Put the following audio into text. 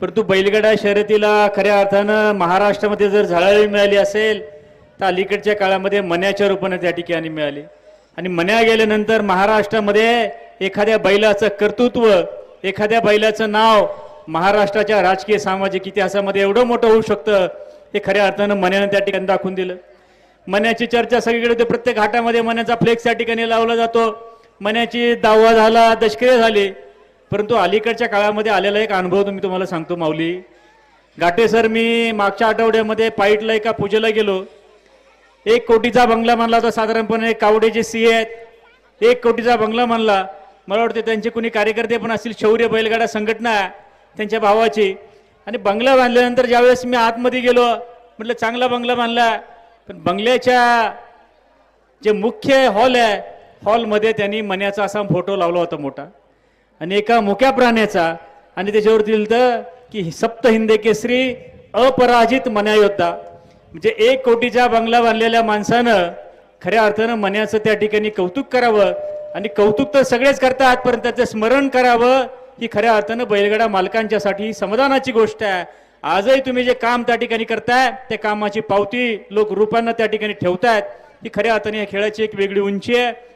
परंतु बैलगडा शर्यतीला खऱ्या अर्थानं महाराष्ट्रामध्ये जर झळाळी मिळाली असेल तर अलीकडच्या काळामध्ये मन्याच्या रूपाने त्या ठिकाणी मिळाली. आणि मन्या गेल्यानंतर महाराष्ट्रामध्ये एखाद्या बैलाचं कर्तृत्व एखाद्या बैलाचं नाव महाराष्ट्राच्या राजकीय सामाजिक इतिहासामध्ये एवढं मोठं होऊ शकतं हे खऱ्या अर्थानं मन्यानं त्या ठिकाणी दाखवून दिलं. मन्याची चर्चा सगळीकडे होते प्रत्येक घाटामध्ये मन्याचा फ्लेक्स त्या ठिकाणी लावला जातो. मन्याची दावा झाला दशक्रिय झाली. परंतु अलीकडच्या काळामध्ये आलेला एक अनुभव तुम्ही तुम्हाला सांगतो माऊली. गाटे सर मी मागच्या आठवड्यामध्ये पाईटला एका पूजेला गेलो. एक कोटीचा बंगला मानला होता साधारणपणे कावडेचे सी आहेत. एक कोटीचा बंगला मानला. मला वाटते त्यांचे कोणी कार्यकर्ते पण असतील शौर्य बैलगाडा संघटना त्यांच्या भावाची. आणि बंगला बांधल्यानंतर ज्यावेळेस मी आतमध्ये गेलो म्हटलं चांगला बंगला बांधला. पण बंगल्याच्या जे मुख्य हॉल आहे हॉलमध्ये त्यांनी मन्याचा असा फोटो लावला होता मोठा. आणि एका मोक्या प्राण्याचा. आणि त्याच्यावरती लिहिलं की सप्त हिंदे केसरी अपराजित मन्या योद्धा म्हणजे एक कोटीचा बंगला बांधलेल्या माणसानं खऱ्या अर्थानं मन्याचं त्या ठिकाणी कौतुक करावं. आणि कौतुक तर सगळेच करतात पण त्याचं स्मरण करावं ही खऱ्या अर्थानं बैलगाडा मालकांच्यासाठी समाधानाची गोष्ट आहे. आजही तुम्ही जे काम त्या ठिकाणी करताय त्या कामाची पावती लोक रूपांना त्या ठिकाणी ठेवतायत. ही खऱ्या अर्थाने या खेळाची एक वेगळी उंची आहे.